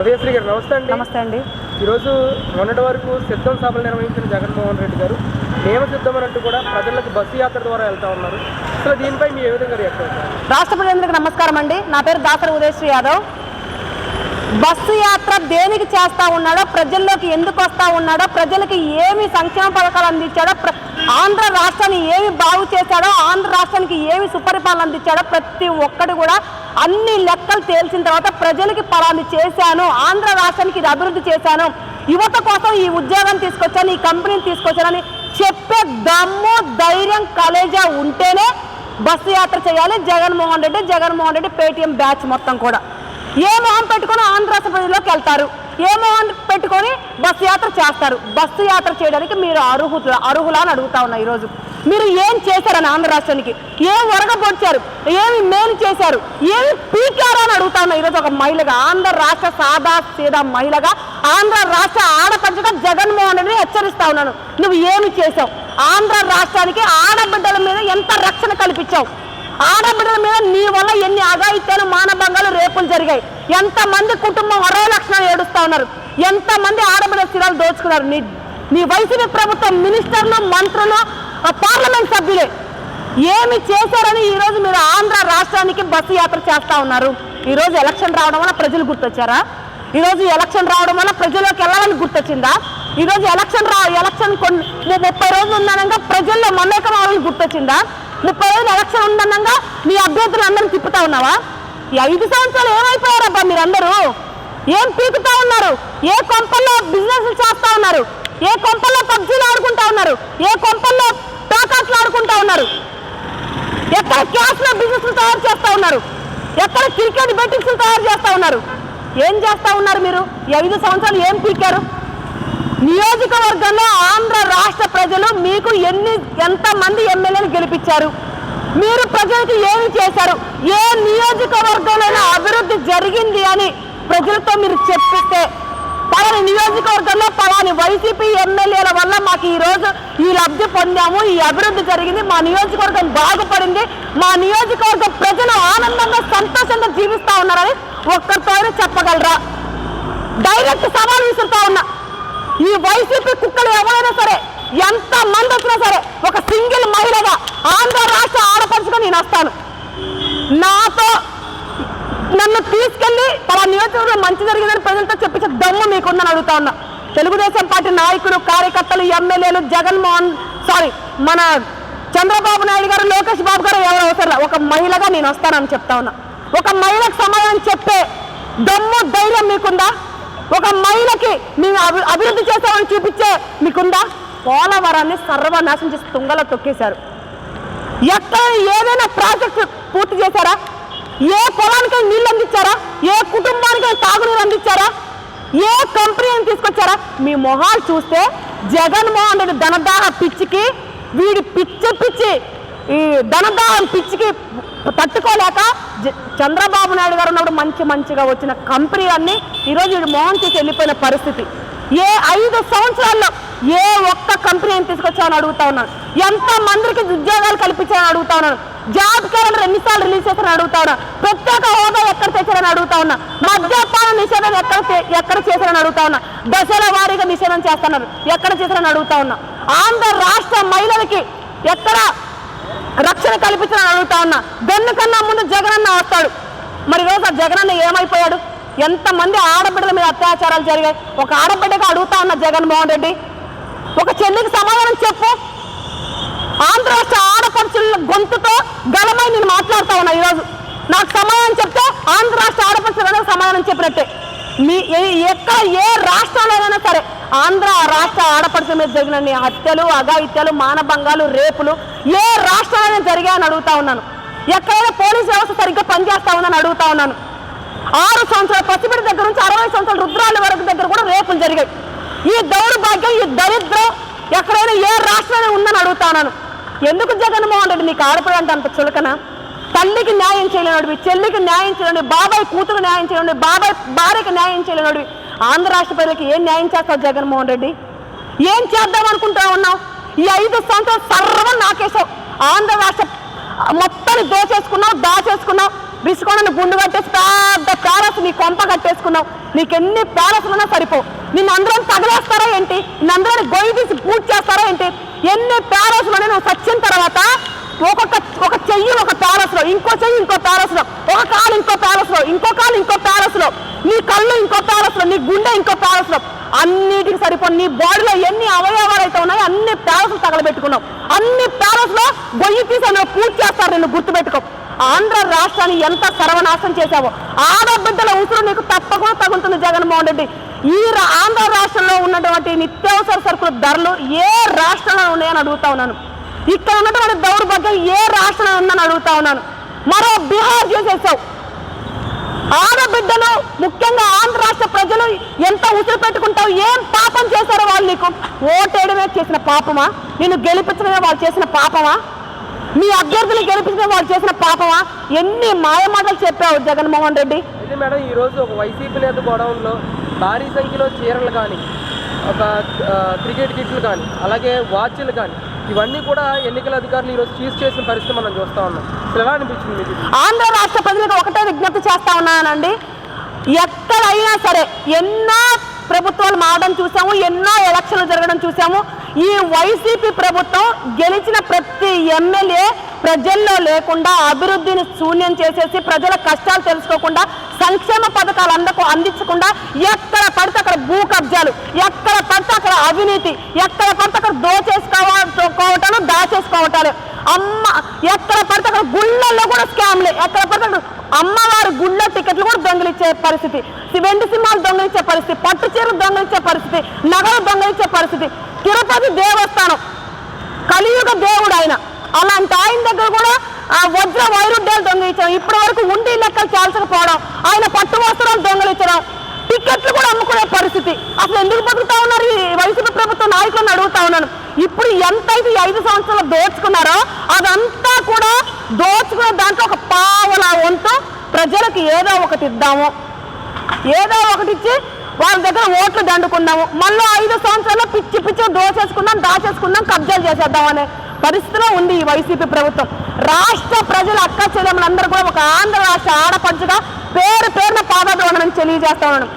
ఉదయశ్రీ గారు నమస్తే అండి. నమస్తే అండి. ఈరోజు మొన్నటి వరకు సిద్ధం సభలు నిర్వహించిన జగన్మోహన్ రెడ్డి గారు నియమ సిద్ధం అన్నట్టు కూడా ప్రజలకు బస్సు యాత్ర ద్వారా వెళ్తా ఉన్నారు. అసలు దీనిపై మీ ఏ విధంగా రియాక్ట్ అవుతారు? రాష్ట్ర ప్రజలందరికీ నమస్కారం అండి. నా పేరు దాసరి ఉదయశ్రీ యాదవ్. బస్సు యాత్ర దేనికి చేస్తా ఉన్నాడో ప్రజల్లోకి ఎందుకు వస్తా ఉన్నాడో ప్రజలకి ఏమి సంక్షేమ పథకాలు అందించాడో ఆంధ్ర రాష్ట్రాన్ని ఏమి బాగు చేశాడో ఆంధ్ర రాష్ట్రానికి ఏమి సుపరిపాలన అందించాడో ప్రతి ఒక్కటి కూడా అన్ని లెక్కలు తేల్చిన తర్వాత ప్రజలకి పలాన్ని చేశాను ఆంధ్ర రాష్ట్రానికి ఇది అభివృద్ధి చేశాను. యువత కోసం ఈ ఉద్యోగం తీసుకొచ్చాను ఈ కంపెనీని తీసుకొచ్చానని చెప్పే దమ్ము ధైర్యం కలేజా ఉంటేనే బస్సు యాత్ర చేయాలి. జగన్మోహన్ రెడ్డి జగన్మోహన్ రెడ్డి పేటీఎం బ్యాచ్ మొత్తం కూడా. ఏ మొహం పెట్టుకొని ఆంధ్ర ప్రజల్లోకి వెళ్తారు? ఏ మొహం పెట్టుకొని బస్సు యాత్ర చేస్తారు? బస్సు యాత్ర చేయడానికి మీరు అర్హులు అర్హులా అని అడుగుతా ఉన్నా ఈరోజు. మీరు ఏం చేశారని ఆంధ్ర రాష్ట్రానికి? ఏం వరగపొచ్చారు ఏమి మేలు చేశారు? ఏమి పీకారు అని అడుగుతాను ఈరోజు ఒక మహిళగా ఆంధ్ర రాష్ట్ర సాదా సీదా మహిళగా ఆంధ్ర రాష్ట్ర ఆడపడుచుగా జగన్మోహన్ రెడ్డిని హెచ్చరిస్తా ఉన్నాను. నువ్వు ఏమి చేశావు? ఆంధ్ర రాష్ట్రానికి ఆడబిడ్డల మీద ఎంత రక్షణ కల్పించావు? ఆడబిడ్డల మీద నీ వల్ల ఎన్ని అఘాయిత్యాలు మానభంగాలు రేపులు జరిగాయి? ఎంతమంది కుటుంబం అరవై లక్షణాలు ఏడుస్తా ఉన్నారు? ఎంతమంది ఆడబిడ్డల స్థిరాలు దోచుకున్నారు? నీ నీ వైసీపీ ప్రభుత్వం మినిస్టర్లు మంత్రులు ఆ పార్లమెంట్ సభ్యులే. ఏమి చేశారని ఈరోజు మీరు ఆంధ్ర రాష్ట్రానికి బస్సు యాత్ర చేస్తూ ఉన్నారు. ఈరోజు ఎలక్షన్ రావడం వల్ల ప్రజలు గుర్తొచ్చారా? ఈరోజు ఎలక్షన్ రావడం వల్ల ప్రజల్లోకి వెళ్ళాలని గుర్తొచ్చిందా? ఈరోజు ఎలక్షన్ రా ఎలక్షన్ కొన్ని ముప్పై రోజులు ఉన్నానంగా ప్రజల్లో మమేకం అవ్వాలని గుర్తొచ్చిందా? ముప్పై రోజులు ఎలక్షన్ ఉందనంగా మీ అభ్యర్థులు అందరిని తిప్పుతా ఉన్నావా? ఈ ఐదు సంవత్సరాలు ఏమైపోయారబ్బా మీరందరూ? ఏం పీకుతా ఉన్నారు? ఏ కొంపల్లో బిజినెస్ చేస్తా ఉన్నారు? ఏ కొంపల్లో పబ్జీలు ఆడుకుంటా ఉన్నారు? ఏ కొంపల్లో ఎక్కడ క్యాష్లో బిజినెస్ తయారు చేస్తా ఉన్నారు? ఎక్కడ క్రికెట్ బెట్టింగ్స్ తయారు చేస్తా ఉన్నారు? ఏం చేస్తా ఉన్నారు మీరు? ఐదు సంవత్సరాలు ఏం పీకారు నియోజకవర్గంలో ఆంధ్ర రాష్ట్ర ప్రజలు మీకు ఎన్ని ఎంతమంది ఎమ్మెల్యేలు గెలిపించారు? మీరు ప్రజలకు ఏమి చేశారు? ఏ నియోజకవర్గంలో అభివృద్ధి జరిగింది అని ప్రజలతో మీరు చెప్పిస్తే పలాని నియోజకవర్గంలో పలాని వైసీపీ ఎమ్మెల్యేల వల్ల మాకు ఈరోజు ఈ లబ్ధి పొందాము ఈ అభివృద్ధి జరిగింది మా నియోజకవర్గం బాగుపడింది మా నియోజకవర్గ ప్రజలు ఆనందంగా సంతోషంగా జీవిస్తూ ఉన్నారని ఒక్కరితో చెప్పగలరా? డైరెక్ట్ సవాల్ విసురుతా ఉన్నా. ఈ వైసీపీ కుక్కలు ఎవరైనా సరే ఎంత మంది వచ్చినా సరే ఒక సింగిల్ మహిళగా ఆంధ్ర రాష్ట్ర ఆడపరుచుకొని నేను వస్తాను. నాతో నన్ను తీసుకెళ్ళి పలా నియోజకవర్గం మంచి జరిగిందని ప్రజలతో చెప్పించే దమ్ము మీకుందని అడుగుతా ఉన్నా. తెలుగుదేశం పార్టీ నాయకులు కార్యకర్తలు ఎమ్మెల్యేలు జగన్మోహన్ సారీ మన చంద్రబాబు నాయుడు గారు లోకేష్ బాబు గారు ఎవరు అవసరం ఒక మహిళగా నేను వస్తానని చెప్తా ఉన్నా. ఒక మహిళకు సమాధానం చెప్పే దమ్ము ధైర్యం మీకుందా? ఒక మహిళకి మేము అభి అభివృద్ధి చేస్తామని చూపించే మీకుందా? పోలవరాన్ని సర్వనాశం చేసి తుంగలో తొక్కేశారు. ఎక్కడ ఏదైనా ప్రాజెక్టు పూర్తి చేశారా? ఏ పొలానికి నీళ్ళు అందించారా? ఏ కుటుంబానికి తాగునీరు అందించారా? ఏ కంపెనీని తీసుకొచ్చారా? మీ మొహాలు చూస్తే జగన్మోహన్ రెడ్డి ధనదాహ పిచ్చికి వీడి పిచ్చి పిచ్చి ఈ ధనదాహం పిచ్చికి తట్టుకోలేక చంద్రబాబు నాయుడు గారు ఉన్నప్పుడు మంచి మంచిగా వచ్చిన కంపెనీలన్నీ ఈరోజు వీడు మోహన్ తీసి వెళ్ళిపోయిన పరిస్థితి. ఏ ఐదు సంవత్సరాల్లో ఏ ఒక్క కంపెనీని తీసుకొచ్చామని అడుగుతా ఉన్నాను ఎంత మందికి ఉద్యోగాలు కల్పించాలని అడుగుతా ఉన్నాను జాబ్ క్యాలెండర్ ఎన్నిసార్లు రిలీజ్ చేశారని అడుగుతా ఉన్నా. ప్రత్యేక హోదా ఎక్కడ తెచ్చారని అడుగుతా ఉన్నా. మద్యపాన నిషేధం ఎక్కడ చే- ఎక్కడ చేశారని అడుగుతా ఉన్నా. దశల వారీగా నిషేధం చేస్తున్నారు. ఎక్కడ చేశారని అడుగుతా ఉన్నా. ఆంధ్ర రాష్ట్ర మహిళలకి ఎక్కడ రక్షణ కల్పించాలని అడుగుతా ఉన్నా. దన్ను కన్నా ముందు జగనన్న వస్తాడు. మరి రోజు ఆ జగనన్న ఏమైపోయాడు? ఎంతమంది ఆడబిడ్డల మీద అత్యాచారాలు జరిగాయి? ఒక ఆడబిడ్డగా అడుగుతా ఉన్న జగన్మోహన్ రెడ్డి. ఒక చెల్లికి సమాధానం చెప్పు. ఆంధ్ర రాష్ట్ర ఆడపడుచుల గొంతుతో గలమై నేను మాట్లాడుతా ఉన్నా ఈరోజు. నాకు సమాధానం చెప్తే ఆంధ్ర రాష్ట్ర ఆడపడుచులైనా సమాధానం చెప్పినట్టే. మీ ఎక్కడ ఏ రాష్ట్రాలైనా సరే ఆంధ్ర రాష్ట్ర ఆడపడుచుల మీద జరిగిన హత్యలు అఘాయిత్యాలు మానభంగాలు రేపులు ఏ రాష్ట్రాలైనా జరిగాయని అడుగుతా ఉన్నాను. ఎక్కడైనా పోలీస్ వ్యవస్థ సరిగ్గా పనిచేస్తా ఉందని అడుగుతా ఉన్నాను. ఆరు సంవత్సరాల పసిబిడ్డ దగ్గర నుంచి అరవై సంవత్సరాల రుద్రాల వరకు దగ్గర కూడా రేపులు జరిగాయి. ఈ దౌర్భాగ్యం ఈ దరిద్రం ఎక్కడైనా ఏ రాష్ట్రంలో ఉందని అడుగుతాను ఎందుకు జగన్మోహన్ రెడ్డి నీకు ఆడపడంటే అంత చులకన? తల్లికి న్యాయం చేయలేనోడివి చెల్లికి న్యాయం చేయలేని బాబాయ్ కూతురు న్యాయం చేయలేని బాబాయ్ భార్యకి న్యాయం చేయలేనోడివి. ఆంధ్ర రాష్ట్ర ప్రజలకు ఏం న్యాయం చేస్తావు జగన్మోహన్ రెడ్డి? ఏం చేద్దాం అనుకుంటా ఉన్నావు? ఈ ఐదు సంవత్సరాలు సర్వం నాకేసావు ఆంధ్ర రాష్ట్ర మొత్తాన్ని దోచేసుకున్నావు దాచేసుకున్నావు. విసుకొండను గుండు కట్టేసి పెద్ద ప్యాలెస్ నీ కొంప కట్టేసుకున్నావు. నీకెన్ని ప్యాలెస్లు ఉన్నా సరిపో. నిన్ను అందరం తగలేస్తారా ఏంటి? నిన్ను అందరం గొయ్యి తీసి పూజ చేస్తారా ఏంటి? ఎన్ని ప్యాలెస్లు నువ్వు సచ్చిన తర్వాత ఒక్కొక్క ఒక చెయ్యి ఒక ప్యారస్లో ఇంకో చెయ్యి ఇంకో ప్యాలెస్లో ఒక కాలు ఇంకో ప్యాలెస్లో ఇంకో కాలు ఇంకో ప్యాలెస్లో నీ కళ్ళు ఇంకో ప్యారస్లో నీ గుండె ఇంకో ప్యాలెస్లో అన్నిటికి సరిపోయి నీ బాడీలో ఎన్ని అవయవాలు అయితే ఉన్నాయో అన్ని ప్యాలెస్ తగలబెట్టుకున్నావు. అన్ని ప్యాలెస్లో గొయ్యి తీసి నువ్వు పూజ చేస్తారు నిన్ను గుర్తుపెట్టుకో. ఆంధ్ర రాష్ట్రాన్ని ఎంత సర్వనాశం చేశావో. ఆడబిడ్డల ఉసురు నీకు తప్పకుండా తగులుతుంది జగన్మోహన్ రెడ్డి. ఈ రా- ఆంధ్ర రాష్ట్రంలో ఉన్నటువంటి నిత్యావసర సరుకుల ధరలు ఏ రాష్ట్రంలో ఉన్నాయని అడుగుతా ఉన్నాను. ఇక్కడ ఉన్నటువంటి దౌర్భాగ్యం ఏ రాష్ట్రంలో ఉందని అడుగుతా ఉన్నాను. మరో బీహార్ చేసేసావు. ఆడబిడ్డలు ముఖ్యంగా ఆంధ్ర రాష్ట్ర ప్రజలు ఎంత ఉసురు పెట్టుకుంటావు ఏం పాపం చేశారో వాళ్ళు నీకు? ఓటేయడమే చేసిన పాపమా? నేను గెలిపించడమే వాళ్ళు చేసిన పాపమా? మీ అభ్యర్థులు గెలిపించడమే వాళ్ళు చేసిన పాపమా? ఎన్ని మాయమాటలు చెప్పావు జగన్మోహన్ రెడ్డి? అయితే మేడం ఈరోజు ఒక వైసీపీ నేత గోడౌన్లో. భారీ సంఖ్యలో చీరలు కానీ ఒక క్రికెట్ కిట్లు కానీ అలాగే వాచ్లు కానీ ఇవన్నీ కూడా ఎన్నికల అధికారులు ఈరోజు చీజ్ చేసిన పరిస్థితి మనం చూస్తూ ఉన్నాం. అసలు ఎలా అనిపించింది మీకు? ఇది? ఆంధ్ర రాష్ట్ర ప్రజలకు ఒకటే విజ్ఞప్తి చేస్తా ఉన్నానండి. ఎక్కడైనా సరే ఎన్నో ప్రభుత్వాలు మారడం చూసాము ఎన్నో ఎలక్షన్లు జరగడం చూసాము ఈ వైసీపీ ప్రభుత్వం గెలిచిన ప్రతి ఎమ్మెల్యే ప్రజల్లో లేకుండా అభివృద్ధిని శూన్యం చేసేసి ప్రజల కష్టాలు తెలుసుకోకుండా సంక్షేమ పథకాలు అందకు అందించకుండా ఎక్కడ పడితే అక్కడ భూ కబ్జాలు ఎక్కడ పడితే అక్కడ అవినీతి ఎక్కడ పడితే అక్కడ దోచేసుకోవటాలు దాచేసుకోవటాలు. అమ్మ ఎక్కడ పడితే అక్కడ గుళ్ళల్లో కూడా స్కామ్లే ఎక్కడ పడితే అక్కడ అమ్మవారి గుళ్ళ టికెట్లు కూడా దొంగిలించే పరిస్థితి. వెండి సింహాలు దొంగిలిచ్చే పరిస్థితి. పట్టు చీరలు దొంగిలించే పరిస్థితి. నగలు దొంగలిచ్చే పరిస్థితి. తిరుపతి దేవస్థానం. కలియుగ దేవుడు ఆయన. అలాంటి ఆయన దగ్గర కూడా ఆ వజ్ర వైరుధ్యాలు దొంగిలించడం ఇప్పటి వరకు ఉండి లెక్కలు చాల్చకపోవడం ఆయన పట్టు వస్త్రాలు దొంగిలించడం టికెట్లు కూడా అమ్ముకునే పరిస్థితి. అసలు ఎందుకు బతుకుతా ఉన్నారు ఈ వైసీపీ ప్రభుత్వ? నాయకులను అడుగుతా ఉన్నాను. ఇప్పుడు ఎంతైతే ఈ ఐదు సంవత్సరాలు దోచుకున్నారో అదంతా కూడా దోచుకునే దాంట్లో ఒక పావల వంతు ప్రజలకు ఏదో ఒకటి ఇద్దాము. ఏదో ఒకటి ఇచ్చి వాళ్ళ దగ్గర ఓట్లు దండుకున్నాము మళ్ళీ ఐదు సంవత్సరాల్లో పిచ్చి పిచ్చి దోచేసుకుందాం దాచేసుకుందాం కబ్జాలు చేసేద్దాం అనే పరిస్థితిలో ఉంది ఈ వైసీపీ ప్రభుత్వం. రాష్ట్ర ప్రజల అక్క చెల్లెములందరూ కూడా ఒక ఆంధ్ర రాష్ట్ర ఆడపడుచుగా పేరు పేరున పాదాభివందనం తెలియజేస్తా ఉన్నాను.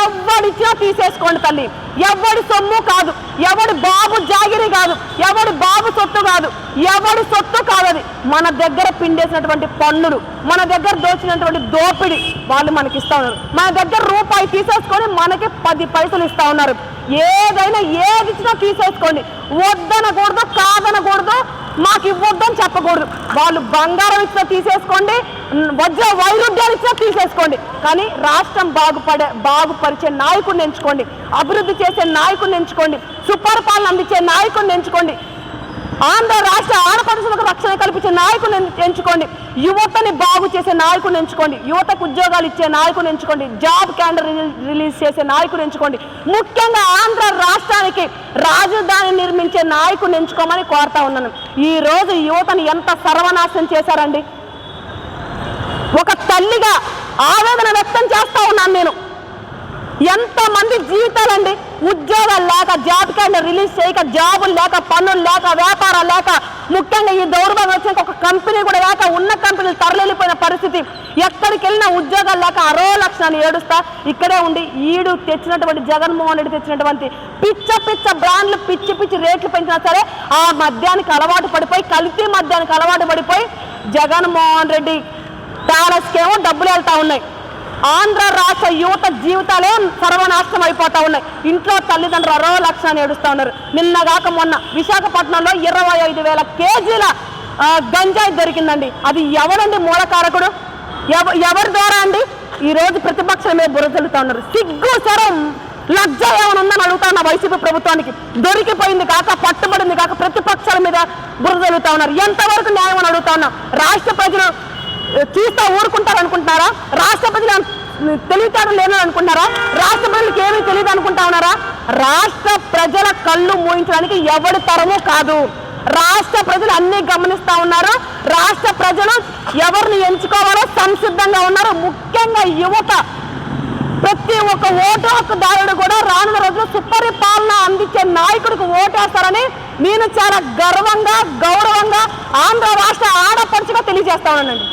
ఎవరిచ్చినా తీసేసుకోండి తల్లి. ఎవడి సొమ్ము కాదు ఎవడు బాబు జాగిరి కాదు ఎవడు బాబు సొత్తు కాదు ఎవడి సొత్తు కాదు అది మన దగ్గర పిండేసినటువంటి పన్నులు మన దగ్గర దోచినటువంటి దోపిడి వాళ్ళు మనకి ఇస్తా ఉన్నారు. మన దగ్గర రూపాయి తీసేసుకొని మనకి పది పైసలు ఇస్తా ఉన్నారు. ఏదైనా ఏది ఇచ్చినా తీసేసుకోండి. వద్దనకూడదు కాదనకూడదు మాకు ఇవ్వద్దని చెప్పకూడదు. వాళ్ళు బంగారం ఇచ్చినా తీసేసుకోండి వజ్ర వైరుధ్యాలు ఇచ్చినా తీసేసుకోండి. కానీ రాష్ట్రం బాగుపడే బాగుపరిచే నాయకుడిని ఎంచుకోండి. అభివృద్ధి చేసే నాయకుడిని ఎంచుకోండి. సుపరిపాలన అందించే నాయకుడిని ఎంచుకోండి. ఆంధ్ర రాష్ట్ర ఆడపడుచులకు రక్షణ కల్పించే నాయకుని ఎంచుకోండి. యువతని బాగు చేసే నాయకుని ఎంచుకోండి. యువతకు ఉద్యోగాలు ఇచ్చే నాయకుని ఎంచుకోండి. జాబ్ క్యాండర్ రిలీజ్ చేసే నాయకుని ఎంచుకోండి. ముఖ్యంగా ఆంధ్ర రాష్ట్రానికి రాజధాని నిర్మించే నాయకుని ఎంచుకోమని కోరుతా ఉన్నాను. ఈ రోజు యువతని ఎంత సర్వనాశనం చేశారండి? ఒక తల్లిగా ఆవేదన వ్యక్తం చేస్తా ఉన్నాను నేను. ఎంతమంది జీవితాలండి? ఉద్యోగాలు లేక జాబ్ క్యాలెండర్ రిలీజ్ చేయక జాబులు లేక పనులు లేక వ్యాపారాలు లేక ముఖ్యంగా ఈ దౌర్భాగ్యం వచ్చిన ఒక కంపెనీ కూడా లేక ఉన్న కంపెనీలు తరలిపోయిన పరిస్థితి. ఎక్కడికి వెళ్ళినా ఉద్యోగాలు లేక అరో లక్షణాలు ఏడుస్తా ఇక్కడే ఉండి ఈడు తెచ్చినటువంటి జగన్మోహన్ రెడ్డి తెచ్చినటువంటి పిచ్చ పిచ్చ బ్రాండ్లు పిచ్చి పిచ్చి రేట్లు పెంచినా సరే ఆ మద్యానికి అలవాటు పడిపోయి కల్తీ మద్యానికి అలవాటు పడిపోయి జగన్మోహన్ రెడ్డి ప్యాలెస్కేమో డబ్బులు వెళ్తూ ఉన్నాయి. ఆంధ్ర రాష్ట్ర యువత జీవితాలే సర్వనాశనం అయిపోతా ఉన్నాయి. ఇంట్లో తల్లిదండ్రులు అరవై లక్షలు ఏడుస్తూ ఉన్నారు. నిన్నగాక మొన్న విశాఖపట్నంలో ఇరవై ఐదు వేల కేజీల గంజాయి దొరికిందండి. అది ఎవరండి మూలకారకుడు? ఎవ ఎవరి ద్వారా అండి? ఈ రోజు మీద బురదలుతా ఉన్నారు. సిగ్గు సరం లజ్జ ఏమైనా ఉందని అడుగుతా వైసీపీ ప్రభుత్వానికి. దొరికిపోయింది కాక పట్టుబడింది కాక ప్రతిపక్షాల మీద బురదలుతా ఉన్నారు. ఎంతవరకు న్యాయం అని అడుగుతా ఉన్నా. రాష్ట్ర ప్రజలు చూస్తా ఊరుకుంటారు అనుకుంటున్నారా రాష్ట్ర తెలివితేటలు లేనని అనుకుంటున్నారా? రాష్ట్ర ప్రజలకు ఏమీ తెలియదు అనుకుంటా ఉన్నారా? రాష్ట్ర ప్రజల కళ్ళు మూయించడానికి ఎవడి తరము కాదు. రాష్ట్ర ప్రజలు అన్నీ గమనిస్తా ఉన్నారు. రాష్ట్ర ప్రజలు ఎవరిని ఎంచుకోవాలో సంసిద్ధంగా ఉన్నారు. ముఖ్యంగా యువత. ప్రతి ఒక్క ఓటు హక్కుదారుడు కూడా రానున్న రోజులు సుపరిపాలన అందించే నాయకుడికి ఓటేస్తారని నేను చాలా గర్వంగా గౌరవంగా ఆంధ్ర రాష్ట్ర ఆడపడుచుగా తెలియజేస్తా ఉన్నానండి.